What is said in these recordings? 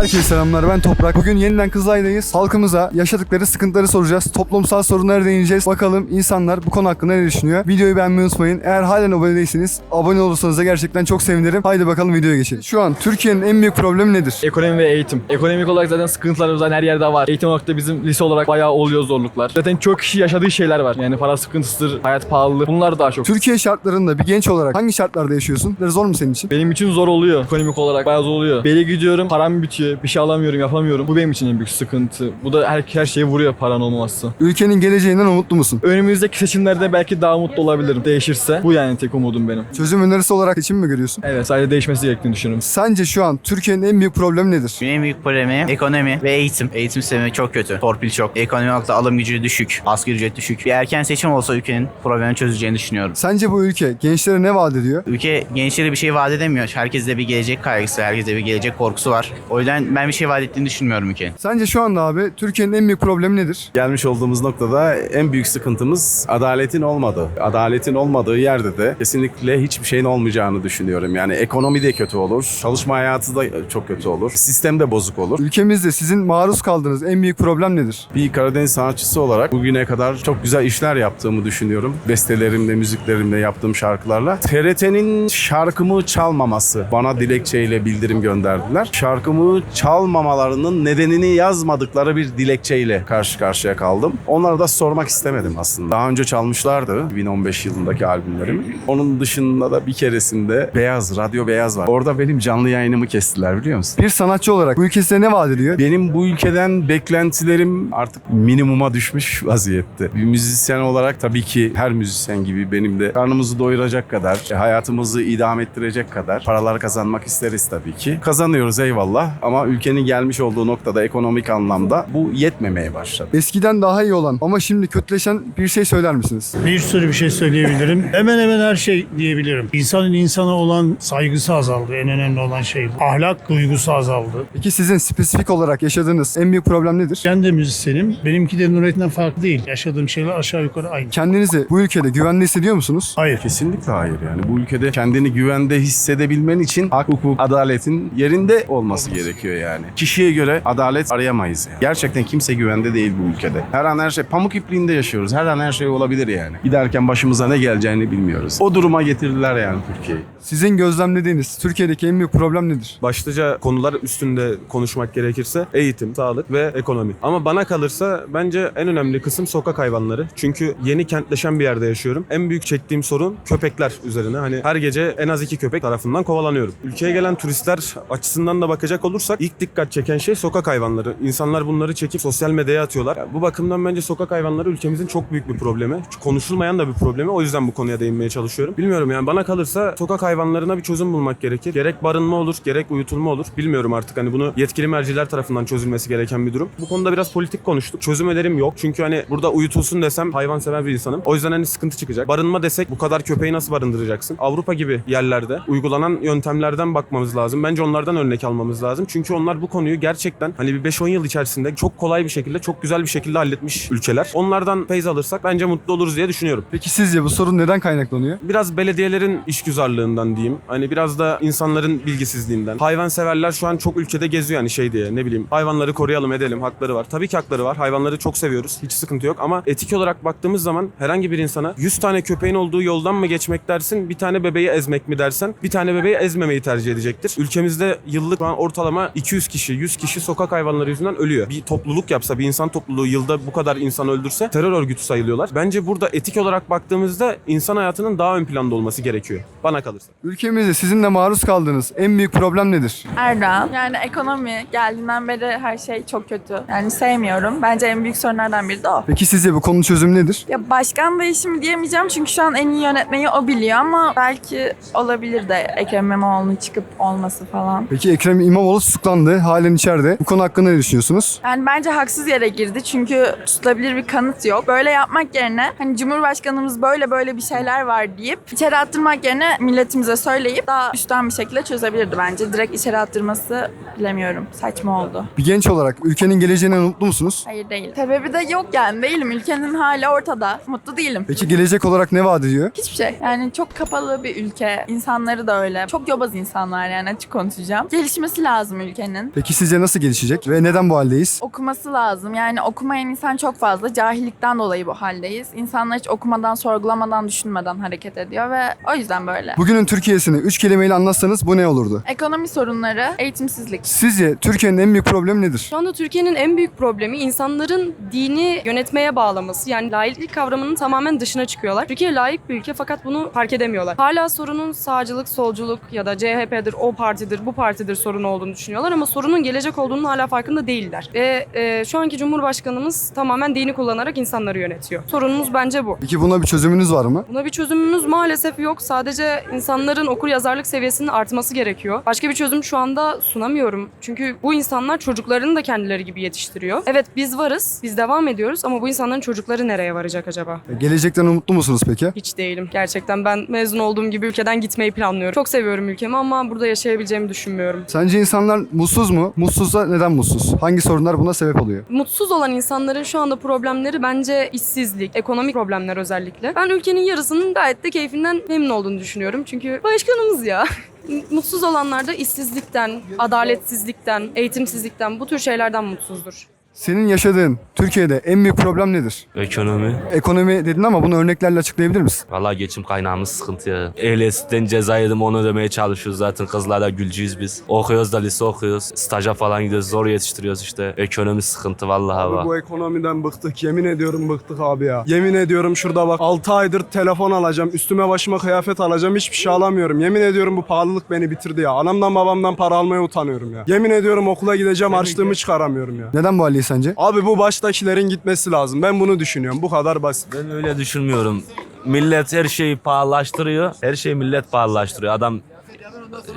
Herkese selamlar ben Toprak. Bugün yeniden Kızılay'dayız. Halkımıza yaşadıkları sıkıntıları soracağız. Toplumsal sorunlara değineceğiz. Bakalım insanlar bu konu hakkında ne düşünüyor? Videoyu beğenmeyi unutmayın. Eğer halen abone değilseniz abone olursanız da gerçekten çok sevinirim. Haydi bakalım videoya geçelim. Şu an Türkiye'nin en büyük problemi nedir? Ekonomi ve eğitim. Ekonomik olarak zaten sıkıntılarımız zaten her yerde var. Eğitim olarak da bizim lise olarak bayağı oluyor zorluklar. Zaten çok kişi yaşadığı şeyler var. Yani para sıkıntısıdır, hayat pahalılığı. Bunlar daha çok. Türkiye şartlarında bir genç olarak hangi şartlarda yaşıyorsun? Zor mu senin için? Benim için zor oluyor. Ekonomik olarak bayağı zor oluyor. Beli gidiyorum, param bitiyor. Bir şey alamıyorum, yapamıyorum. Bu benim için en büyük sıkıntı. Bu da her, her şeye vuruyor paran olmaması. Ülkenin geleceğinden umutlu musun? Önümüzdeki seçimlerde belki daha mutlu olabilirim. Değişirse. Bu yani tek umudum benim. Çözüm önerisi olarak seçim mi görüyorsun? Evet sadece değişmesi gerektiğini düşünüyorum. Sence şu an Türkiye'nin en büyük problemi nedir? En büyük problemi ekonomi ve eğitim. Eğitim sistemi çok kötü. Torpil çok. Ekonomi olarak da alım gücü düşük. Asgari ücret düşük. Bir erken seçim olsa ülkenin problemi çözeceğini düşünüyorum. Sence bu ülke gençlere ne vaat ediyor? Ülke gençlere bir şey vaat edemiyor. Herkeste bir gelecek kaygısı, herkeste bir gelecek korkusu var. O yüzden ben bir şey vaat ettiğini düşünmüyorum ülkenin. Sence şu anda abi Türkiye'nin en büyük problemi nedir? Gelmiş olduğumuz noktada en büyük sıkıntımız adaletin olmadığı. Adaletin olmadığı yerde de kesinlikle hiçbir şeyin olmayacağını düşünüyorum. Yani ekonomi de kötü olur, çalışma hayatı da çok kötü olur, sistem de bozuk olur. Ülkemizde sizin maruz kaldığınız en büyük problem nedir? Bir Karadeniz sanatçısı olarak bugüne kadar çok güzel işler yaptığımı düşünüyorum. Bestelerimle, müziklerimle yaptığım şarkılarla. TRT'nin şarkımı çalmaması bana dilekçeyle bildirim gönderdiler. Şarkımı çalmamalarının nedenini yazmadıkları bir dilekçeyle karşı karşıya kaldım. Onlara da sormak istemedim aslında. Daha önce çalmışlardı 2015 yılındaki albümlerimi. Onun dışında da bir keresinde Beyaz, Radyo Beyaz var. Orada benim canlı yayınımı kestiler biliyor musun? Bir sanatçı olarak bu ülke ne vaat ediyor? Benim bu ülkeden beklentilerim artık minimuma düşmüş vaziyette. Bir müzisyen olarak tabii ki her müzisyen gibi benim de karnımızı doyuracak kadar, hayatımızı idame ettirecek kadar paralar kazanmak isteriz tabii ki. Kazanıyoruz eyvallah ama ülkenin gelmiş olduğu noktada ekonomik anlamda bu yetmemeye başladı. Eskiden daha iyi olan ama şimdi kötüleşen bir şey söyler misiniz? Bir sürü bir şey söyleyebilirim. hemen hemen her şey diyebilirim. İnsanın insana olan saygısı azaldı. En önemli olan şey bu. Ahlak duygusu azaldı. Peki sizin spesifik olarak yaşadığınız en büyük problem nedir? Ben de müzisyenim. Benimki de Nurettin'den farklı değil. Yaşadığım şeyler aşağı yukarı aynı. Kendinizi bu ülkede güvende hissediyor musunuz? Hayır. Kesinlikle hayır yani bu ülkede kendini güvende hissedebilmen için hak, hukuk, adaletin yerinde olması gerekiyor yani. Kişiye göre adalet arayamayız yani. Gerçekten kimse güvende değil bu ülkede. Her an her şey pamuk ipliğinde yaşıyoruz. Her an her şey olabilir yani. Giderken başımıza ne geleceğini bilmiyoruz. O duruma getirdiler yani Türkiye'yi. Sizin gözlemlediğiniz Türkiye'deki en büyük problem nedir? Başlıca konular üstünde konuşmak gerekirse eğitim, sağlık ve ekonomi. Ama bana kalırsa bence en önemli kısım sokak hayvanları. Çünkü yeni kentleşen bir yerde yaşıyorum. En büyük çektiğim sorun köpekler üzerine. Hani her gece en az iki köpek tarafından kovalanıyorum. Ülkeye gelen turistler açısından da bakacak olursak ilk dikkat çeken şey sokak hayvanları. İnsanlar bunları çekip sosyal medyaya atıyorlar. Ya bu bakımdan bence sokak hayvanları ülkemizin çok büyük bir problemi. Konuşulmayan da bir problemi. O yüzden bu konuya değinmeye çalışıyorum. Bilmiyorum yani bana kalırsa sokak hayvanlarına bir çözüm bulmak gerekir. Gerek barınma olur, gerek uyutulma olur. Bilmiyorum artık hani bunu yetkili merciler tarafından çözülmesi gereken bir durum. Bu konuda biraz politik konuştuk. Çözüm önerim yok. Çünkü hani burada uyutulsun desem hayvansever bir insanım. O yüzden hani sıkıntı çıkacak. Barınma desek bu kadar köpeği nasıl barındıracaksın? Avrupa gibi yerlerde uygulanan yöntemlerden bakmamız lazım. Bence onlardan örnek almamız lazım. Çünkü onlar bu konuyu gerçekten hani bir 5-10 yıl içerisinde çok kolay bir şekilde, çok güzel bir şekilde halletmiş ülkeler. Onlardan feyz alırsak bence mutlu oluruz diye düşünüyorum. Peki sizce bu sorun neden kaynaklanıyor? Biraz belediyelerin işgüzarlığından diyeyim. Hani biraz da insanların bilgisizliğinden. Hayvanseverler şu an çok ülkede geziyor yani şey diye ne bileyim. Hayvanları koruyalım edelim hakları var. Tabii ki hakları var. Hayvanları çok seviyoruz. Hiç sıkıntı yok ama etik olarak baktığımız zaman herhangi bir insana 100 tane köpeğin olduğu yoldan mı geçmek dersin, bir tane bebeği ezmek mi dersen, bir tane bebeği ezmemeyi tercih edecektir. Ülkemizde yıllık ortalama 200 kişi, 100 kişi sokak hayvanları yüzünden ölüyor. Bir topluluk yapsa, bir insan topluluğu yılda bu kadar insan öldürse terör örgütü sayılıyorlar. Bence burada etik olarak baktığımızda insan hayatının daha ön planda olması gerekiyor. Bana kalırsa. Ülkemizde sizin de maruz kaldığınız en büyük problem nedir? Erdoğan. Yani ekonomi geldiğinden beri her şey çok kötü. Yani sevmiyorum. Bence en büyük sorunlardan biri de o. Peki sizce bu konunun çözümü nedir? Ya başkan değişimi diyemeyeceğim çünkü şu an en iyi yönetmeyi o biliyor ama belki olabilir de Ekrem İmamoğlu'nun çıkıp olması falan. Peki Ekrem İmamoğlu tutuklandı, halen içeride. Bu konu hakkında ne düşünüyorsunuz? Yani bence haksız yere girdi çünkü tutulabilir bir kanıt yok. Böyle yapmak yerine hani Cumhurbaşkanımız böyle böyle bir şeyler var deyip içeri attırmak yerine milletimize söyleyip daha üstten bir şekilde çözebilirdi bence. Direkt içeri attırması bilemiyorum. Saçma oldu. Bir genç olarak ülkenin geleceğinden mutlu musunuz? Hayır değil. Sebebi de yok yani değilim. Ülkenin hali ortada. Mutlu değilim. Peki gelecek olarak ne vaat ediyor? Hiçbir şey. Yani çok kapalı bir ülke. İnsanları da öyle. Çok yobaz insanlar yani açık konuşacağım. Gelişmesi lazım ülke. Ülkenin. Peki sizce nasıl gelişecek ve neden bu haldeyiz? Okuması lazım. Yani okumayan insan çok fazla. Cahillikten dolayı bu haldeyiz. İnsanlar hiç okumadan, sorgulamadan, düşünmeden hareket ediyor ve o yüzden böyle. Bugünün Türkiye'sini üç kelimeyle anlatsanız bu ne olurdu? Ekonomi sorunları, eğitimsizlik. Sizce Türkiye'nin en büyük problemi nedir? Şu anda Türkiye'nin en büyük problemi insanların dini yönetmeye bağlaması. Yani laiklik kavramının tamamen dışına çıkıyorlar. Türkiye laik bir ülke fakat bunu fark edemiyorlar. Hala sorunun sağcılık, solculuk ya da CHP'dir, o partidir, bu partidir sorunu olduğunu düşünüyorlar ama sorunun gelecek olduğunu hala farkında değiller. Ve e, şu anki Cumhurbaşkanımız tamamen dini kullanarak insanları yönetiyor. Sorunumuz bence bu. Peki buna bir çözümünüz var mı? Buna bir çözümümüz maalesef yok. Sadece insanların okur yazarlık seviyesinin artması gerekiyor. Başka bir çözüm şu anda sunamıyorum. Çünkü bu insanlar çocuklarını da kendileri gibi yetiştiriyor. Evet biz varız, biz devam ediyoruz ama bu insanların çocukları nereye varacak acaba? Gelecekten umutlu musunuz peki? Hiç değilim. Gerçekten ben mezun olduğum gibi ülkeden gitmeyi planlıyorum. Çok seviyorum ülkemi ama burada yaşayabileceğimi düşünmüyorum. Sence insanlar mutsuz mu? Mutsuzsa neden mutsuz? Hangi sorunlar buna sebep oluyor? Mutsuz olan insanların şu anda problemleri bence işsizlik, ekonomik problemler özellikle. Ben ülkenin yarısının gayet de keyfinden memnun olduğunu düşünüyorum. Çünkü başkanımız ya. Mutsuz olanlar da işsizlikten, adaletsizlikten, eğitimsizlikten bu tür şeylerden mutsuzdur. Senin yaşadığın Türkiye'de en büyük problem nedir? Ekonomi. Ekonomi dedin ama bunu örneklerle açıklayabilir misin? Valla geçim kaynağımız sıkıntı ya. Ehliyetten ceza yedim onu ödemeye çalışıyoruz zaten. Kızlarla gülcüyüz biz. Okuyoruz da lise okuyoruz. Staja falan gidiyoruz. Zor yetiştiriyoruz işte. Ekonomi sıkıntı vallahi Abi bak. bu ekonomiden bıktık. Yemin ediyorum bıktık abi ya. Yemin ediyorum şurada bak 6 aydır telefon alacağım. Üstüme başıma kıyafet alacağım. Hiçbir şey alamıyorum. Yemin ediyorum bu pahalılık beni bitirdi ya. Anamdan babamdan para almaya utanıyorum ya. Yemin ediyorum okula gideceğim harçlığımı çıkaramıyorum ya. Neden bu haldeyiz sence? Abi bu baştakilerin gitmesi lazım. Ben bunu düşünüyorum. Bu kadar basit. Ben öyle düşünmüyorum. Millet her şeyi pahalılaştırıyor. Her şeyi millet pahalılaştırıyor. Adam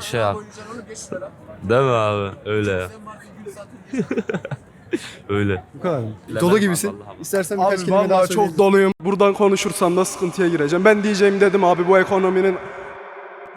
şey yap. Değil mi abi? Öyle. Öyle. Bu kadar mı? Dolu gibisin. İstersen birkaç Abi kelime daha vallahi söyle. çok doluyum. Buradan konuşursam da sıkıntıya gireceğim. Ben diyeceğim dedim abi bu ekonominin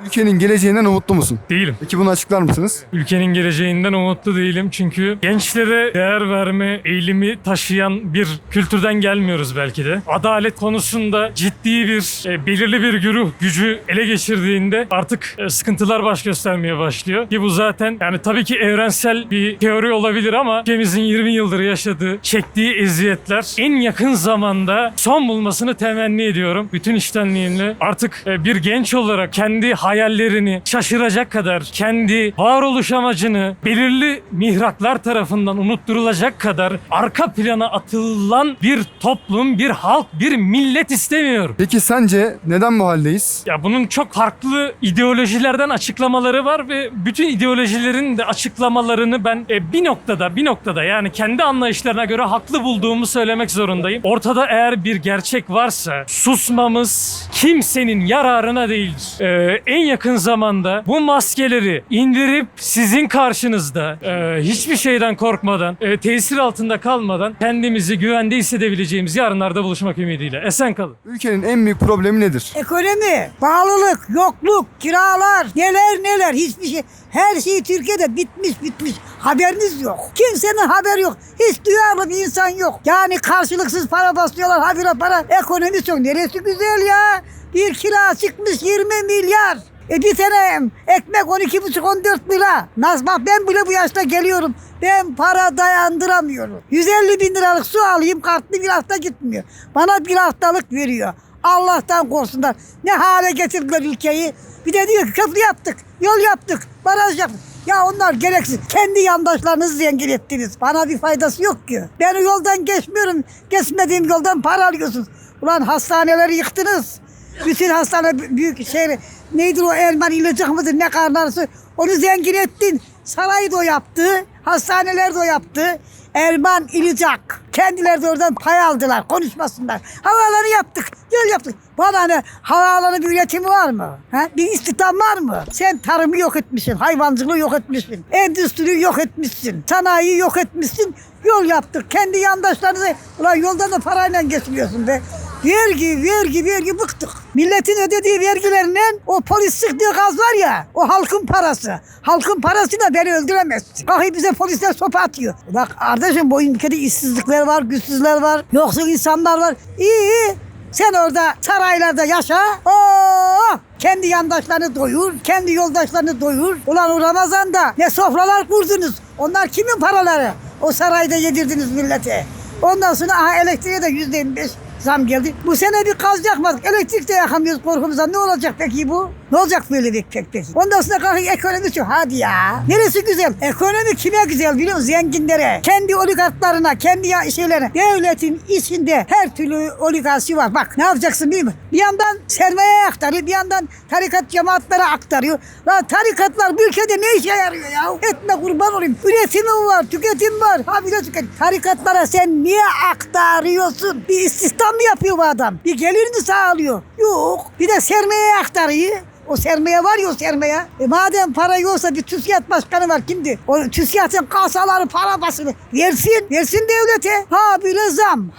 Ülkenin geleceğinden umutlu musun? Değilim. Peki bunu açıklar mısınız? Ülkenin geleceğinden umutlu değilim çünkü gençlere değer verme eğilimi taşıyan bir kültürden gelmiyoruz belki de. Adalet konusunda ciddi bir, e, belirli bir güruh gücü ele geçirdiğinde artık e, sıkıntılar baş göstermeye başlıyor. Ki bu zaten yani tabii ki evrensel bir teori olabilir ama ülkemizin 20 yıldır yaşadığı, çektiği eziyetler en yakın zamanda son bulmasını temenni ediyorum. Bütün iştenliğimle artık e, bir genç olarak kendi hayallerini şaşıracak kadar, kendi varoluş amacını belirli mihraklar tarafından unutturulacak kadar arka plana atılan bir toplum, bir halk, bir millet istemiyorum. Peki sence neden bu haldeyiz? Ya bunun çok farklı ideolojilerden açıklamaları var ve bütün ideolojilerin de açıklamalarını ben e, bir noktada bir noktada yani kendi anlayışlarına göre haklı bulduğumu söylemek zorundayım. Ortada eğer bir gerçek varsa susmamız kimsenin yararına değildir. E, en yakın zamanda bu maskeleri indirip sizin karşınızda e, hiçbir şeyden korkmadan, e, tesir altında kalmadan kendimizi güvende hissedebileceğimiz yarınlarda buluşmak ümidiyle. Esen kalın. Ülkenin en büyük problemi nedir? Ekonomi, pahalılık, yokluk, kiralar, neler neler hiçbir şey. Her şey Türkiye'de bitmiş bitmiş. Haberiniz yok. Kimsenin haberi yok. Hiç duyarlı bir insan yok. Yani karşılıksız para basıyorlar habire para. Ekonomi çok. Neresi güzel ya? Bir kira çıkmış 20 milyar. E bir tane ekmek 12,5-14 lira. Bak ben bile bu yaşta geliyorum. Ben para dayandıramıyorum. 150 bin liralık su alayım kartlı bir hafta gitmiyor. Bana bir haftalık veriyor. Allah'tan korsunlar. Ne hale getirdiler ülkeyi. Bir de diyor ki köprü yaptık, yol yaptık, baraj yaptık. Ya onlar gereksiz. Kendi yandaşlarınızı zengin ettiniz. Bana bir faydası yok ki. Ben yoldan geçmiyorum. Geçmediğim yoldan para alıyorsunuz. Ulan hastaneleri yıktınız. Bütün hastane büyük şey neydi o Erman ilacak mıdır ne karnarısı onu zengin ettin. Sarayı da o yaptı. Hastaneler de o yaptı. Erman İlicak. Kendileri de oradan pay aldılar. Konuşmasınlar. Havaalanı yaptık. Yol yaptık. Bana ne havaalanı bir üretimi var mı? Ha? Bir istihdam var mı? Sen tarımı yok etmişsin. Hayvancılığı yok etmişsin. Endüstriyi yok etmişsin. Sanayiyi yok etmişsin. Yol yaptık. Kendi yandaşlarınızı ulan yoldan da parayla geçmiyorsun be. Vergi, vergi, vergi bıktık. Milletin ödediği vergilerinin o polis sıktığı gaz var ya, o halkın parası. Halkın parasıyla beni öldüremezsin. Kalkıp bize polisler sopa atıyor. Bak kardeşim bu ülkede işsizlikler var, güçsüzler var, yoksul insanlar var. İyi, iyi. Sen orada saraylarda yaşa. Oo, Kendi yandaşlarını doyur, kendi yoldaşlarını doyur. Ulan o Ramazan'da ne sofralar kurdunuz. Onlar kimin paraları? O sarayda yedirdiniz millete. Ondan sonra aha elektriğe de yüzde yirmi beş zam geldi. Bu sene bir kaz yakmadık. Elektrik de yakamıyoruz korkumuzdan. Ne olacak peki bu? Ne olacak böyle peki? Ondan sonra kalkıyor ekonomi şu. Hadi ya. Neresi güzel? Ekonomi kime güzel biliyor musun? Zenginlere. Kendi oligarklarına, kendi ya- şeylerine. Devletin içinde her türlü oligarşi var. Bak ne yapacaksın değil mi? Bir yandan sermayeye aktarıyor. Bir yandan tarikat cemaatlere aktarıyor. Lan tarikatlar bu ülkede ne işe yarıyor ya? Etme kurban olayım. Üretimi var, tüketim var. Ha bir de tüketim. Tarikatlara sen niye aktarıyorsun? Bir istihdam mı yapıyor bu adam? Bir gelir mi sağlıyor? Yok. Bir de sermayeye aktarıyor. O sermaye var ya o sermaye. E madem para yoksa bir TÜSİAD başkanı var kimdi? O TÜSİAD'ın kasaları para basını versin. Versin devlete. Ha bir zam.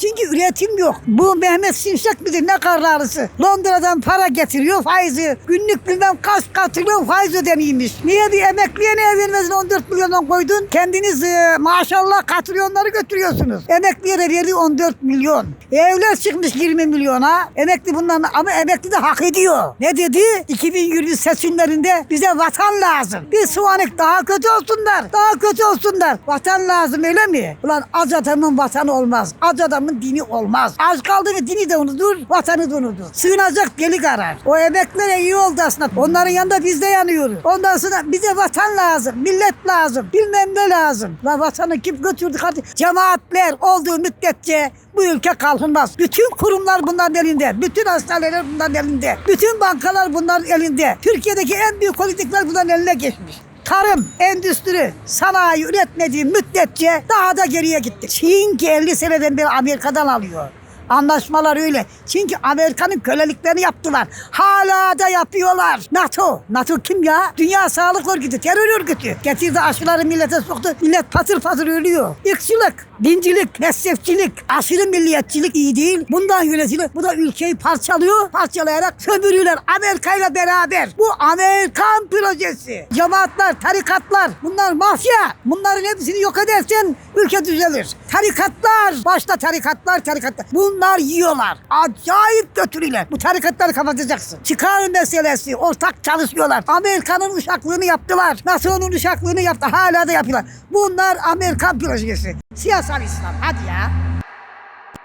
Çünkü üretim yok. Bu Mehmet Şimşek midir ne kararlısı? Londra'dan para getiriyor faizi. Günlük bilmem kaç katrilyon faiz ödemiymiş. Niye bir emekliye ne vermezin 14 milyondan koydun? Kendiniz e, maşallah katrilyonları götürüyorsunuz. Emekliye de verdi 14 milyon. Evler çıkmış 20 milyona. Emekli bundan ama emekli de hak ediyor. Ne dedi? 2020 seçimlerinde bize vatan lazım. Bir soğanık daha kötü olsunlar. Daha kötü olsunlar. Vatan lazım öyle mi? Ulan az adamın vatanı olmaz. Az adamın dini olmaz. Az kaldı mı dini de unutur, vatanı da unutur. Sığınacak delik arar. O emeklere iyi oldu aslında. Onların yanında biz de yanıyoruz. Ondan sonra bize vatan lazım, millet lazım, bilmem ne lazım. La vatanı kim götürdü? Hadi cemaatler olduğu müddetçe bu ülke kalkınmaz. Bütün kurumlar bunların elinde. Bütün hastaneler bunların elinde. Bütün bankalar bunların elinde. Türkiye'deki en büyük politikler bunların eline geçmiş. Tarım, endüstri, sanayi üretmediği müddetçe daha da geriye gitti. Çin ki 50 seneden beri Amerika'dan alıyor. Anlaşmalar öyle. Çünkü Amerika'nın köleliklerini yaptılar. Hala da yapıyorlar. NATO. NATO kim ya? Dünya Sağlık Örgütü, terör örgütü. Getirdi aşıları millete soktu. Millet patır patır ölüyor. Irkçılık, dincilik, mezhepçilik, aşırı milliyetçilik iyi değil. Bundan yönetilir. Bu da ülkeyi parçalıyor. Parçalayarak sömürüyorlar Amerika ile beraber. Bu Amerikan projesi. Cemaatler, tarikatlar bunlar mafya. Bunların hepsini yok edersen ülke düzelir. Tarikatlar, başta tarikatlar, tarikatlar. Bunlar yiyorlar. Acayip götürüyorlar. Bu tarikatları kapatacaksın. Çıkar meselesi. Ortak çalışıyorlar. Amerika'nın uşaklığını yaptılar. NATO'nun uşaklığını yaptı. Hala da yapıyorlar. Bunlar Amerikan projesi. Siyasal İslam. Hadi ya.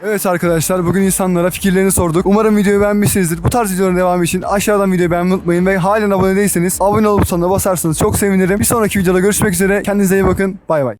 Evet arkadaşlar bugün insanlara fikirlerini sorduk. Umarım videoyu beğenmişsinizdir. Bu tarz videoların devamı için aşağıdan videoyu beğenmeyi unutmayın ve halen abone değilseniz abone olup butonuna basarsanız çok sevinirim. Bir sonraki videoda görüşmek üzere. Kendinize iyi bakın. Bay bay.